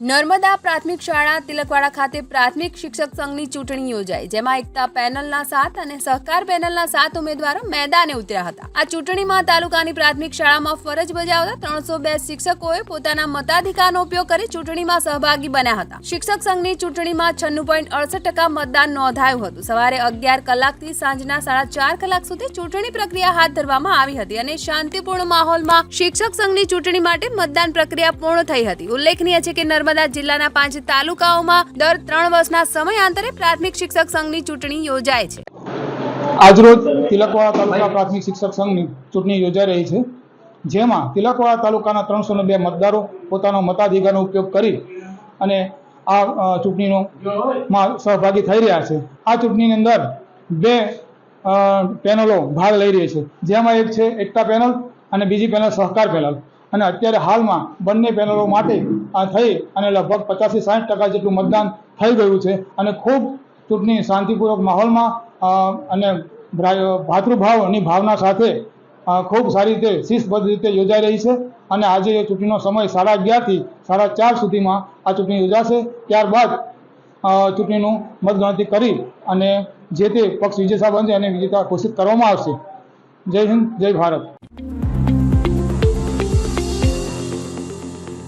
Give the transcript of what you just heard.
નર્મદા પ્રાથમિક શાળા તિલકવાડા ખાતે પ્રાથમિક શિક્ષક સંઘની ચૂંટણી યોજાઈ, જેમાં એકતા પેનલના સાત અને સહકાર પેનલના સાત ઉમેદવારો મેદાને ઉતર્યા હતા. આ ચૂંટણીમાં તાલુકાની પ્રાથમિક શાળામાં ફરજ બજાવતા ત્રણસો બે શિક્ષકોએ પોતાના મતાધિકારનો ઉપયોગ કરી ચૂંટણીમાં સહભાગી બન્યા હતા. શિક્ષક સંઘની ચૂંટણીમાં છન્નું પોઈન્ટ અડસઠ ટકા મતદાન નોંધાયું હતું. સવારે અગિયાર કલાકથી સાંજના સાડા ચાર કલાક સુધી ચૂંટણી પ્રક્રિયા હાથ ધરવામાં આવી હતી અને શાંતિપૂર્ણ માહોલમાં શિક્ષક સંઘની ચૂંટણી માટે મતદાન પ્રક્રિયા પૂર્ણ થઈ હતી. ઉલ્લેખનીય છે કે નર્મદા જિલ્લાના પાંચ તાલુકાઓમાં દર ત્રણ વર્ષના સમયાંતરે પ્રાથમિક શિક્ષક સંઘની ચૂંટણી યોજાય છે. આજરોજ તિલકવાડા તાલુકા પ્રાથમિક શિક્ષક સંઘની ચૂંટણી યોજાઈ રહી છે. જેમાં તિલકવાડા તાલુકાના ત્રણસો બે મતદારો પોતાનો મતાધિકારનો ઉપયોગ કરી અને આ ચૂંટણીનો માં સહભાગી થઈ રહ્યા છે. આ ચૂંટણીની અંદર બે પેનલો ભાગ લઈ રહી છે. જેમાં એક છે એકતા પેનલ અને બીજી પેનલ સહકાર પેનલ. અને અત્યારે હાલમાં બંને પેનલો માટે આ થઈ અને લગભગ પચાસથી સાઠ ટકા જેટલું મતદાન થઈ ગયું છે. અને ખૂબ ચૂંટણી શાંતિપૂર્વક માહોલમાં અને ભાતૃભાવની ભાવના સાથે ખૂબ સારી રીતે શિસ્તબદ્ધ રીતે યોજાઈ રહી છે. અને આજે એ ચૂંટણીનો સમય સાડા અગિયારથી સાડા ચાર સુધીમાં આ ચૂંટણી યોજાશે. ત્યારબાદ ચૂંટણીનું મતગણતરી કરી અને જે તે પક્ષ વિજેતા બનશે અને વિજેતા ઘોષિત કરવામાં આવશે. જય હિન્દ, જય ભારત.